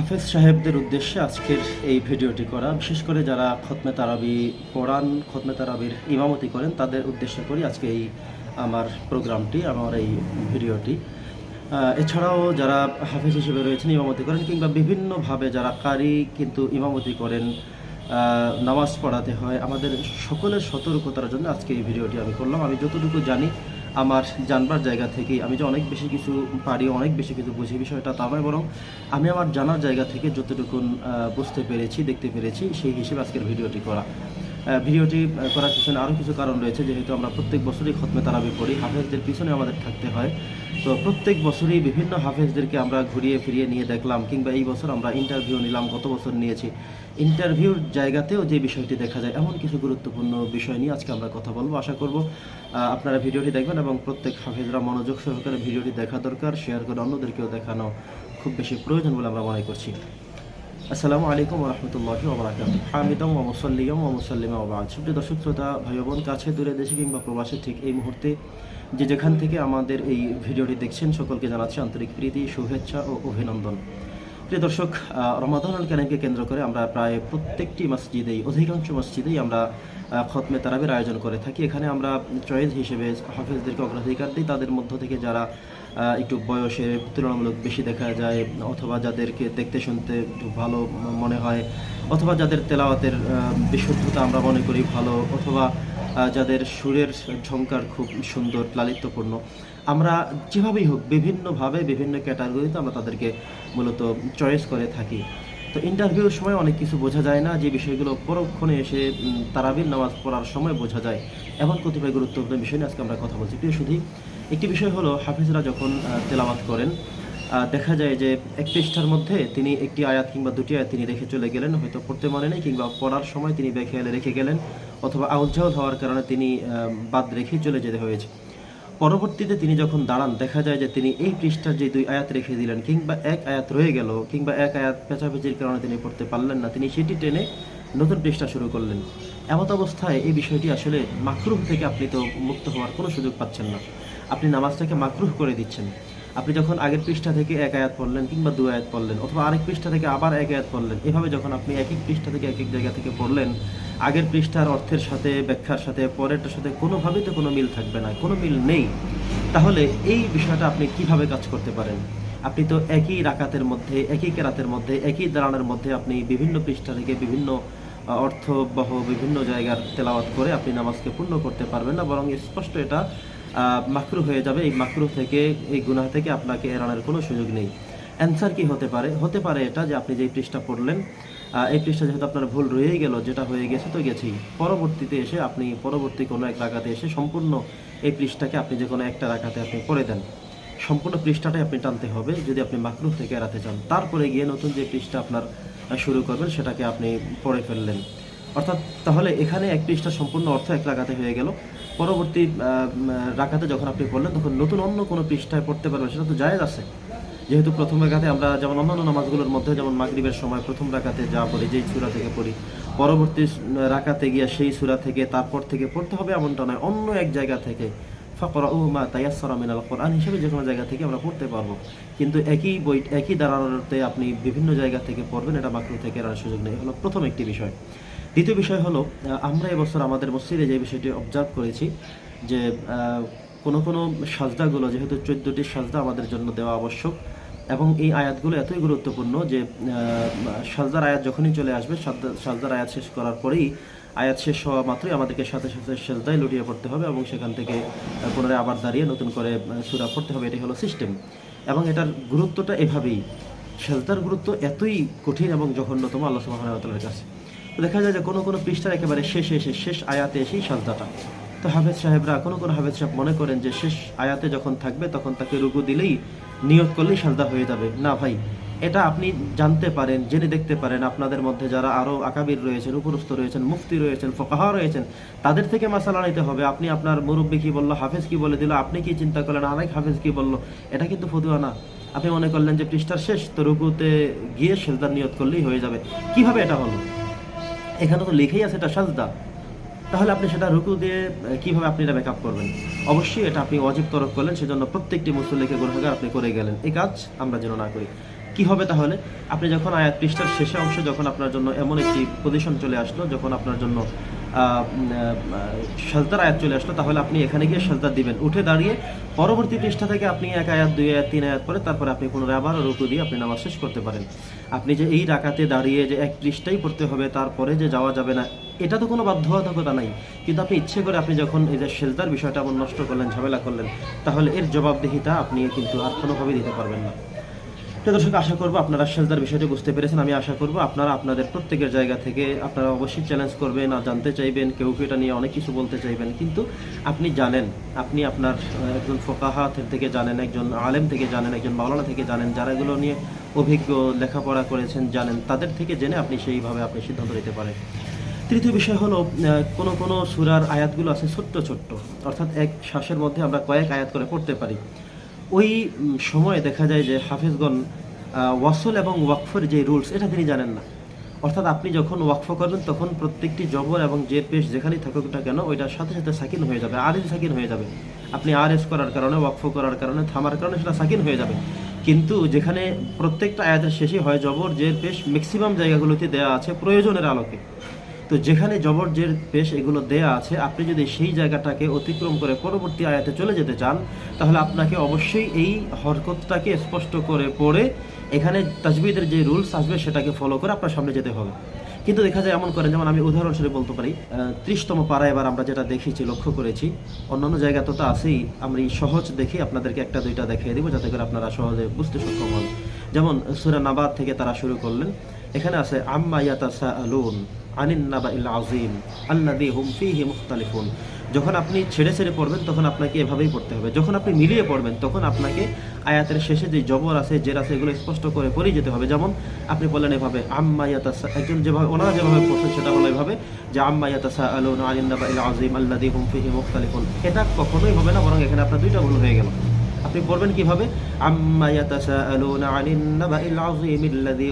হাফেজ সাহেবদের উদ্দেশ্যে আজকের এই ভিডিওটি করা। বিশেষ করে যারা খতমে তারাবি পড়ান, খতমে তারাবির ইমামতি করেন, তাদের উদ্দেশ্যে করি আজকে এই আমার প্রোগ্রামটি, আমার এই ভিডিওটি। এছাড়াও যারা হাফেজ হিসেবে রয়েছেন, ইমামতি করেন, কিংবা বিভিন্নভাবে যারা কারি কিন্তু ইমামতি করেন নামাজ পড়াতে হয়, আমাদের সকলের সতর্কতার জন্য আজকে এই ভিডিওটি আমি করলাম। আমি যতটুকু জানি আমার জানবার জায়গা থেকে আমি যে অনেক বেশি কিছু পারি, অনেক বেশি কিছু বুঝি বিষয়টা তা নয়, বরং আমি আমার জানার জায়গা থেকে যতটুকু বুঝতে পেরেছি, দেখতে পেরেছি, সেই হিসেবে আজকের ভিডিওটি করা। ভিডিওটি করার পিছনে আরও কিছু কারণ রয়েছে, যেহেতু আমরা প্রত্যেক বছরই খতমে তারাবি পড়ি, হাফেজদের পিছনে আমাদের থাকতে হয়। তো প্রত্যেক বছরই বিভিন্ন হাফেজদেরকে আমরা ঘুরিয়ে ফিরিয়ে নিয়ে দেখলাম, কিংবা এই বছর আমরা ইন্টারভিউ নিলাম, গত বছর নিয়েছি। ইন্টারভিউর জায়গাতেও যে বিষয়টি দেখা যায়, এমন কিছু গুরুত্বপূর্ণ বিষয় নিয়ে আজকে আমরা কথা বলব। আশা করব আপনারা ভিডিওটি দেখবেন এবং প্রত্যেক হাফেজরা মনোযোগ সহকারে ভিডিওটি দেখা দরকার শেয়ার করে অন্যদেরকেও দেখানো খুব বেশি প্রয়োজন বলে আমরা মনে করছি। আসসালামু আলাইকুম রহমতুল্লাহি হামিদম ও মুসল্লিম ও ওবাদ সুপ্রিয় দর্শক, শ্রোতা ভাই বোন কাছে, দূরে, দেশে কিংবা প্রবাসে ঠিক এই মুহূর্তে যে যেখান থেকে আমাদের এই ভিডিওটি দেখছেন, সকলকে জানাচ্ছি আন্তরিক প্রীতি, শুভেচ্ছা ও অভিনন্দন। প্রিয় দর্শক রমাদানুল রমাদান কারিমকে কেন্দ্র করে আমরা প্রায় প্রত্যেকটি মসজিদেই, অধিকাংশ মসজিদেই আমরা খতমে তারাবির আয়োজন করে থাকি। এখানে আমরা চয়েস হিসেবে হাফেজদেরকে অগ্রাধিকার দিই। তাদের মধ্য থেকে যারা একটু বয়সে তুলনামূলক বেশি দেখা যায়, অথবা যাদেরকে দেখতে শুনতে একটু ভালো মনে হয়, অথবা যাদের তেলাওয়াতের বিশুদ্ধতা আমরা মনে করি ভালো, অথবা যাদের সুরের ঝংকার খুব সুন্দর, লালিত্যপূর্ণ। আমরা যেভাবেই হোক, বিভিন্নভাবে, বিভিন্ন ক্যাটাগরিতে আমরা তাদেরকে মূলত চয়েস করে থাকি। তো ইন্টারভিউর সময় অনেক কিছু বোঝা যায় না, যে বিষয়গুলো পরক্ষণে এসে তারাবির নামাজ পড়ার সময় বোঝা যায়। এমন কতিপয় গুরুত্বপূর্ণ বিষয় নিয়ে আজকে আমরা কথা বলছি। প্রিয় শুধু একটি বিষয় হলো হাফিজরা যখন তেলাওয়াত করেন দেখা যায় যে এক পৃষ্ঠার মধ্যে তিনি একটি আয়াত কিংবা দুটি আয়াত তিনি রেখে চলে গেলেন, হয়তো পড়তে মনে নেই কিংবা পড়ার সময় তিনি বেখেয়ালে রেখে গেলেন, অথবা আউজাউল হওয়ার কারণে তিনি বাদ রেখেই চলে যেতে হয়েছে। পরবর্তীতে তিনি যখন দাঁড়ান, দেখা যায় যে তিনি এই পৃষ্ঠার যে দুই আয়াত রেখে দিলেন, কিংবা এক আয়াত রয়ে গেল, কিংবা এক আয়াত পেঁচাপেচির কারণে তিনি পড়তে পারলেন না, তিনি সেটি টেনে নতুন পৃষ্ঠা শুরু করলেন। এমত অবস্থায় এই বিষয়টি আসলে মাকরুহ থেকে আপনি তো মুক্ত হওয়ার কোনো সুযোগ পাচ্ছেন না। আপনি নামাজটাকে মাকরুহ করে দিচ্ছেন। আপনি যখন আগের পৃষ্ঠা থেকে এক আয়াত পড়লেন কিংবা দু আয়াত পড়লেন অথবা আরেক পৃষ্ঠা থেকে আবার এক আয়াত পড়লেন, এভাবে যখন আপনি এক এক পৃষ্ঠা থেকে এক এক জায়গা থেকে পড়লেন, আগের পৃষ্ঠার অর্থের সাথে, ব্যাখ্যার সাথে, পরেরটার সাথে কোনোভাবেই তো কোনো মিল থাকবে না, কোনো মিল নেই। তাহলে এই বিষয়টা আপনি কীভাবে কাজ করতে পারেন? আপনি তো একই রাকাতের মধ্যে, একই কেরাতের মধ্যে, একই দাঁড়ানোর মধ্যে আপনি বিভিন্ন পৃষ্ঠা থেকে বিভিন্ন অর্থবহ বিভিন্ন জায়গার তেলাওয়াত করে আপনি নামাজকে পূর্ণ করতে পারবেন না, বরং স্পষ্ট এটা মাকরু হয়ে যাবে। এই মাকরু থেকে, এই গুনাহ থেকে আপনাকে এড়ানোর কোনো সুযোগ নেই। অ্যান্সার কি হতে পারে? হতে পারে এটা যে আপনি যে পৃষ্ঠা পড়লেন এই পৃষ্ঠা যেহেতু আপনার ভুল রয়েই গেল, যেটা হয়ে গেছে তো গেছেই। পরবর্তীতে এসে আপনি পরবর্তী কোনো এক রাখাতে এসে সম্পূর্ণ এই পৃষ্ঠাকে আপনি যে কোনো একটা রাখাতে আপনি পড়ে দেন। সম্পূর্ণ পৃষ্ঠাটাই আপনি টানতে হবে, যদি আপনি মাকরুহ থেকে এড়াতে চান। তারপরে গিয়ে নতুন যে পৃষ্ঠা আপনার শুরু করবেন, সেটাকে আপনি পড়ে ফেললেন। অর্থাৎ তাহলে এখানে এক পৃষ্ঠা সম্পূর্ণ অর্থ এক রাখাতে হয়ে গেল। পরবর্তী রাখাতে যখন আপনি পড়লেন, তখন নতুন অন্য কোনো পৃষ্ঠায় পড়তে পারবেন, সেটা তো জায়েজ আছে। যেহেতু প্রথম রাখাতে আমরা যেমন অন্যান্য নামাজগুলোর মধ্যে, যেমন মাগরিবের সময় প্রথম রাখাতে যা পড়ি, যেই সূরা থেকে পড়ি, পরবর্তী রাখাতে গিয়ে সেই সূরা থেকে তারপর থেকে পড়তে হবে এমনটা নয়, অন্য এক জায়গা থেকে। ফকরা উমা তাইয়াসরা মিনাল কোরআন হিসেবে যে কোনো জায়গা থেকে আমরা পড়তে পারব। কিন্তু একই বই, একই দাঁড়ানোতে আপনি বিভিন্ন জায়গা থেকে পড়বেন, এটা মাকরু থেকে এড়ানোর সুযোগ নেই হলো প্রথম একটি বিষয়। দ্বিতীয় বিষয় হলো আমরা এবছর আমাদের মসজিদে যে বিষয়টি অবজার্ভ করেছি, যে কোনো কোনো সাজদাগুলো, যেহেতু চোদ্দোটি সাজদা আমাদের জন্য দেওয়া আবশ্যক, এবং এই আয়াতগুলো এতই গুরুত্বপূর্ণ যে সাজদার আয়াত যখনই চলে আসবে, সাজদা- সাজদার আয়াত শেষ করার পরেই আয়াত শেষ হওয়া মাত্রই আমাদেরকে সাথে সাথে সেজদায় লুটিয়ে পড়তে হবে এবং সেখান থেকে পুনরায় আবার দাঁড়িয়ে নতুন করে সুরা পড়তে হবে। এটাই হলো সিস্টেম এবং এটার গুরুত্বটা এভাবেই, সেজদার গুরুত্ব এতই কঠিন এবং জঘন্যতম আল্লাহ সুবাহর কাছে। দেখা যায় যে কোনো কোনো পৃষ্ঠার একেবারে শেষে এসে শেষ আয়াতে এসেই সাজদাটা তো হাফেজ সাহেবরা, কোনো কোনো হাফেজ সাহেব মনে করেন যে শেষ আয়াতে যখন থাকবে তখন তাকে রুকু দিলেই, নিয়ত করলেই সাজদা হয়ে যাবে। না ভাই, এটা আপনি জানতে পারেন, জেনে দেখতে পারেন। আপনাদের মধ্যে যারা আরও আকাবির রয়েছেন, উপরস্থ রয়েছেন, মুফতি রয়েছেন, ফকাহা রয়েছেন, তাদের থেকে মাসালা নিতে হবে। আপনি আপনার মুরব্বী কি বলল, হাফেজ কি বলে দিল, আপনি কি চিন্তা করলেন, আরেক হাফেজ কি বলল, এটা কিন্তু ফতুয়া না। আপনি মনে করলেন যে পৃষ্ঠার শেষ, তো রুকুতে গিয়ে সেজদার নিয়ত করলেই হয়ে যাবে। কীভাবে এটা হলো? এখানে তো লেখেই আছে এটা সাজদা। তাহলে আপনি সেটা রুকু দিয়ে কীভাবে আপনি এটা ব্যাকআপ করবেন? অবশ্যই এটা আপনি অজীব তরফ করলেন, সেজন্য প্রত্যেকটি মুসল্লিকে গুণাগার আপনি করে গেলেন। এই কাজ আমরা যেন না করি। কি হবে তাহলে? আপনি যখন আয়াত পৃষ্ঠার শেষে অংশে যখন আপনার জন্য এমন একটি পজিশন চলে আসলো, যখন আপনার জন্য সাজদার আয়াত চলে আসলো, তাহলে আপনি এখানে গিয়ে সাজদা দিবেন। উঠে দাঁড়িয়ে পরবর্তী পৃষ্ঠা থেকে আপনি এক আয়াত, দুই আয়াত, তিন আয়াত পরে তারপরে আপনি পুনরায় আবার রুকু দিয়ে আপনি নামাজ শেষ করতে পারেন। আপনি যে এই রাকাতে দাঁড়িয়ে যে এক পৃষ্ঠাই পড়তে হবে, তারপরে যে যাওয়া যাবে না, এটা তো কোনো বাধ্যবাধকতা নাই। কিন্তু আপনি ইচ্ছে করে আপনি যখন এই যে সেজদার বিষয়টা এমন নষ্ট করলেন, ঝামেলা করলেন, তাহলে এর জবাবদিহিতা আপনি কিন্তু আর কোনোভাবেই দিতে পারবেন না। প্রিয় দর্শক, আশা করব আপনারা সেজদার বিষয়টি বুঝতে পেরেছেন। আমি আশা করব আপনারা আপনাদের প্রত্যেকের জায়গা থেকে আপনারা অবশ্যই চ্যালেঞ্জ করবেন আর জানতে চাইবেন, কেউ কেউ এটা নিয়ে অনেক কিছু বলতে চাইবেন। কিন্তু আপনি জানেন, আপনি আপনার একজন ফোকাহা থেকে জানেন, একজন আলেম থেকে জানেন, একজন মাওলানা থেকে জানেন, যারা এগুলো নিয়ে অভিজ্ঞ লেখাপড়া করেছেন জানেন, তাদের থেকে জেনে আপনি সেইভাবে আপনি সিদ্ধান্ত নিতে পারেন। তৃতীয় বিষয় হলো কোনো কোনো সুরার আয়াতগুলো আছে ছোট্ট ছোট্ট। অর্থাৎ এক শ্বাসের মধ্যে আমরা কয়েক আয়াত করে পড়তে পারি। ওই সময়ে দেখা যায় যে হাফিজগণ ওয়াসল এবং ওয়াকফের যে রুলস, এটা তিনি জানেন না। অর্থাৎ আপনি যখন ওয়াকফ করবেন তখন প্রত্যেকটি জবর এবং যে পেশ যেখানেই থাকুক না কেন ওইটার সাথে সাথে সাকিন হয়ে যাবে আর সাকিন হয়ে যাবে। আপনি আর এস করার কারণে, ওয়াকফ করার কারণে, থামার কারণে, সেটা সাকিন হয়ে যাবে। কিন্তু যেখানে প্রত্যেকটা আয়াতের শেষে হয় জবর, যে পেশ ম্যাক্সিমাম জায়গাগুলোতে দেওয়া আছে প্রয়োজনের আলোকে। তো যেখানে জবর জের পেশ এগুলো দেয়া আছে, আপনি যদি সেই জায়গাটাকে অতিক্রম করে পরবর্তী আয়াতে চলে যেতে চান, তাহলে আপনাকে অবশ্যই এই হরকতটাকে স্পষ্ট করে পড়ে এখানে তাজবিদের যে রুলস আসবে সেটাকে ফলো করে আপনার সামনে যেতে হবে। কিন্তু দেখা যায় এমন করেন, যেমন আমি উদাহরণস্বরূপ বলতে পারি ত্রিশতম পাড়া এবার আমরা যেটা দেখেছি, লক্ষ্য করেছি, অন্যান্য জায়গা তো তো আছেই, আমরা এই সহজ দেখি আপনাদেরকে একটা দুইটা দেখিয়ে দিব, যাতে করে আপনারা সহজে বুঝতে সক্ষম হন। যেমন সুরা নাবাদ থেকে তারা শুরু করলেন, এখানে আছে, আম্মা ইয়াতাসা আলুন আনিন নাবা ইল আজিম আল্লাদি হুম ফিহি মুখতালিফুন। যখন আপনি ছেড়ে ছেড়ে পড়বেন, তখন আপনাকে এভাবেই পড়তে হবে। যখন আপনি মিলিয়ে পড়বেন, তখন আপনাকে আয়াতের শেষে যে জবর আছে, জের আছে, এগুলো স্পষ্ট করে পড়েই যেতে হবে। যেমন আপনি বললেন এভাবে, আম্মা ইয়াতাসা, একজন যেভাবে, ওনারা যেভাবে পড়ছেন সেটা হলো এভাবে যে, আম্মা ইয়াতাসা আলুন আনিন নাবা ইল আজিম আল্লাদি হুম ফিহি মুখতালিফুন। এটা কখনোই হবে না, বরং এখানে আপনার দুইটা ভুল হয়ে গেল। আপনি পড়বেন কীভাবে? আম্মা ইয়াতাসাআলুনা আনিন নাবাইল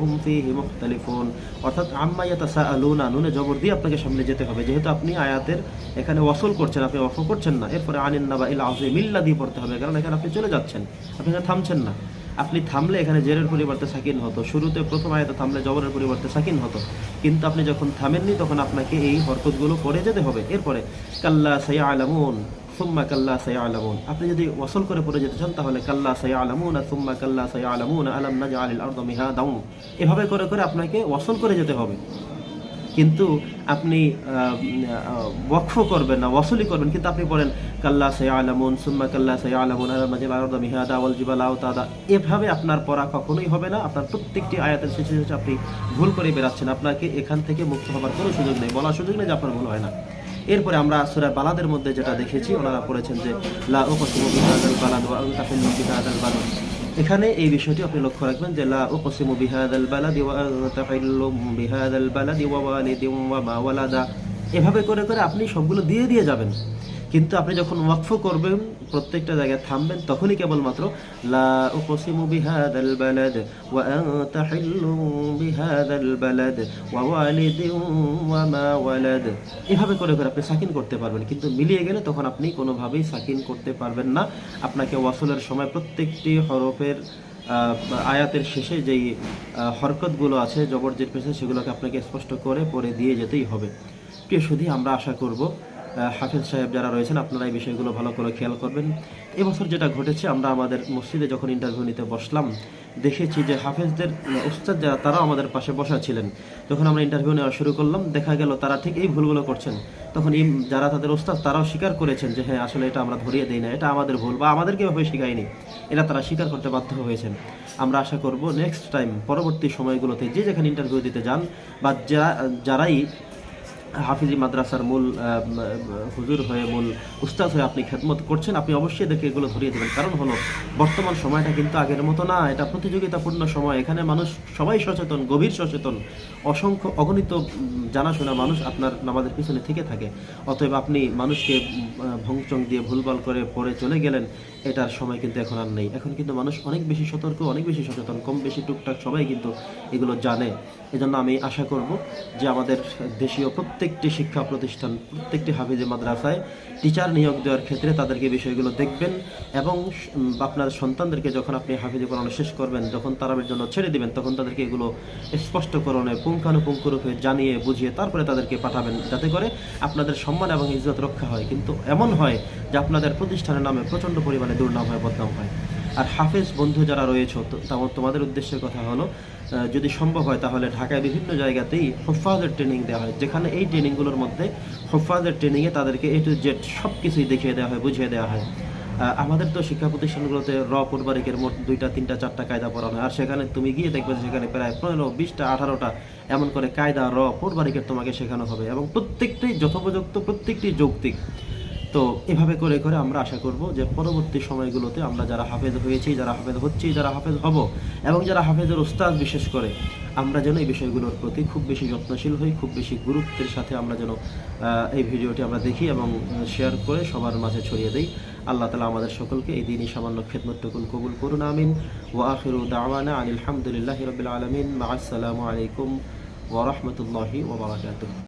হুম ফীহি মুখতালিফুন। অর্থাৎ আম্মা ইয়াতাসাআলুনা, নুনে জবর দিয়ে আপনাকে সামনে যেতে হবে। যেহেতু আপনি আয়াতের এখানে ওয়াসল করছেন, আপনি ওয়াফ করছেন না, এরপরে আনিন নাবাইল আল্লাযী পড়তে হবে। কারণ এখানে আপনি চলে যাচ্ছেন, আপনি এখানে থামছেন না। আপনি থামলে এখানে জেরের পরিবর্তে সাকিন হতো। শুরুতে প্রথম আয়াতে থামলে জবরের পরিবর্তে সাকিন হতো। কিন্তু আপনি যখন থামেননি, তখন আপনাকে এই হরকতগুলো করে যেতে হবে। এরপরে, কাল্লা সাইয়া আলামুন সুম্মা কাল্লা সায়ালামুন। আপনি যদি ওয়াসল করে পড়ে যেতে চান, তাহলে কাল্লা সায়ালামুন, সুম্মা কাল্লা সায়ালামুন, আলাম নাজআলিল আরদ মিহাদাউ। এভাবে করে করে আপনাকে ওয়াসল করে যেতে হবে। কিন্তু আপনি ওয়াকফ করবেন না, ওয়াসলি করবেন। কিন্তু আপনি পড়েন কাল্লা সায়ালামুন, সুম্মা কাল্লা সায়ালামুন, আলাম নাজআলিল আরদ মিহাদা ওয়াল জিবালা আওতাদা এভাবে আপনার পড়া কখনোই হবে না। আপনার প্রত্যেকটি আয়াতের শেষে শেষে আপনি ভুল করে বেরাচ্ছেন আপনাকে এখান থেকে মুক্ত হবার কোনো সুযোগ নেই। বলার সুযোগ নেই যে আপনার ভুল হয় না। এরপরে আমরা সুরা বালাদের মধ্যে যেটা দেখেছি, ওনারা পড়েছেন যে, লা উকসিমু বিহাদাল বালাদ ওয়া আনতা বালাদ। এখানে এই বিষয়টি আপনি লক্ষ্য রাখবেন যে, লা উকসিমু বিহাদাল বালাদ ওয়া আনতা ফিল বিহাদাল বালাদ ওয়া ওয়ালিদিন ওয়া মা ওয়ালাদা। এভাবে করে করে আপনি সবগুলো দিয়ে দিয়ে যাবেন। কিন্তু আপনি যখন ওয়াকফ করবেন, প্রত্যেকটা জায়গায় থামবেন, তখনই কেবলমাত্র, লা ওয়া এভাবে করে করে আপনি সাকিন করতে পারবেন, কিন্তু মিলিয়ে গেলে তখন আপনি কোনোভাবেই সাকিন করতে পারবেন না। আপনাকে ওয়াসলের সময় প্রত্যেকটি হরফের আয়াতের শেষে যেই হরকতগুলো আছে, জবরজের পেছনে সেগুলোকে আপনাকে স্পষ্ট করে পরে দিয়ে যেতেই হবে। প্রিয় শুধু আমরা আশা করব হাফেজ সাহেব যারা রয়েছেন, আপনারা এই বিষয়গুলো ভালো করে খেয়াল করবেন। এবছর যেটা ঘটেছে, আমরা আমাদের মসজিদে যখন ইন্টারভিউ নিতে বসলাম, দেখেছি যে হাফেজদের উস্তাদ যারা, তারাও আমাদের পাশে বসা ছিলেন। যখন আমরা ইন্টারভিউ নেওয়া শুরু করলাম, দেখা গেল তারা ঠিক এই ভুলগুলো করছেন। তখন এই যারা তাদের ওস্তাদ তারাও স্বীকার করেছেন যে হ্যাঁ আসলে এটা আমরা ধরিয়ে দিই না, এটা আমাদের ভুল বা আমাদেরকে এভাবে শেখায়নি। এটা তারা স্বীকার করতে বাধ্য হয়েছেন। আমরা আশা করব নেক্সট টাইম পরবর্তী সময়গুলোতে যে যেখানে ইন্টারভিউ দিতে যান বা যারা, যারাই হাফিজি মাদ্রাসার মূল হুজুর হয়ে, মূল উস্তাদ হয়ে আপনি খেদমত করছেন, আপনি অবশ্যই এদেরকে এগুলো ধরিয়ে দেবেন। কারণ হলো, বর্তমান সময়টা কিন্তু আগের মতো না। এটা প্রতিযোগিতাপূর্ণ সময়। এখানে মানুষ সবাই সচেতন, গভীর সচেতন। অসংখ্য অগণিত জানাশোনা মানুষ আপনার নামাজের পিছনে থেকে থাকে। অতএব আপনি মানুষকে ভংচং দিয়ে ভুলভাল করে পরে চলে গেলেন, এটার সময় কিন্তু এখন আর নেই। এখন কিন্তু মানুষ অনেক বেশি সতর্ক, অনেক বেশি সচেতন। কম বেশি টুকটাক সবাই কিন্তু এগুলো জানে। এজন্য আমি আশা করব যে আমাদের দেশীয় প্রত্যেক প্রত্যেকটি শিক্ষা প্রতিষ্ঠান, প্রত্যেকটি হাফিজে মাদ্রাসায় টিচার নিয়োগ দেওয়ার ক্ষেত্রে তাদেরকে বিষয়গুলো দেখবেন এবং আপনার সন্তানদেরকে যখন আপনি হাফিজে পড়ানো শেষ করবেন, যখন তারাবের জন্য ছেড়ে দিবেন, তখন তাদেরকে এগুলো স্পষ্টকরণে, পুঙ্খানুপুঙ্খরূপে জানিয়ে, বুঝিয়ে তারপরে তাদেরকে পাঠাবেন যাতে করে আপনাদের সম্মান এবং ইজ্জত রক্ষা হয়। কিন্তু এমন হয় যে আপনাদের প্রতিষ্ঠানের নামে প্রচণ্ড পরিমাণে দুর্নাম হয়, বদনাম হয়। আর হাফেজ বন্ধু যারা রয়েছে তোমাদের উদ্দেশ্যের কথা হলো যদি সম্ভব হয় তাহলে ঢাকায় বিভিন্ন জায়গাতেই হোফাজের ট্রেনিং দেওয়া হয়। যেখানে এই ট্রেনিংগুলোর মধ্যে হোফাজের ট্রেনিংয়ে তাদেরকে এ টু জেড সব কিছুই দেখিয়ে দেওয়া হয়, বুঝিয়ে দেওয়া হয়। আমাদের তো শিক্ষা প্রতিষ্ঠানগুলোতে র পরিবারিকের মোট দুইটা, তিনটা, চারটা কায়দা পড়ানো হয়। আর সেখানে তুমি গিয়ে দেখবে সেখানে প্রায় পনেরো, বিশটা, আঠারোটা এমন করে কায়দা র পরিবারিকের তোমাকে শেখানো হবে। এবং প্রত্যেকটি যথোপযুক্ত, প্রত্যেকটি যৌক্তিক তো এভাবে করে করে আমরা আশা করব যে পরবর্তী সময়গুলোতে আমরা যারা হাফেজ হয়েছি, যারা হাফেজ হচ্ছি, যারা হাফেজ হব এবং যারা হাফেজের উস্তাদ বিশেষ করে, আমরা যেন এই বিষয়গুলোর প্রতি খুব বেশি যত্নশীল হই, খুব বেশি গুরুত্বের সাথে আমরা যেন এই ভিডিওটি আমরা দেখি এবং শেয়ার করে সবার মাঝে ছড়িয়ে দিই। আল্লাহ তালা আমাদের সকলকে এই দিনই সামান্য খেদমতটুকুন কবুল করুন, আমিন। ওয়া আখিরু দাওয়ানা আনিল রাব্বিল আলামিন। আসসালামু আলাইকুম ওয়া রাহমাতুল্লাহি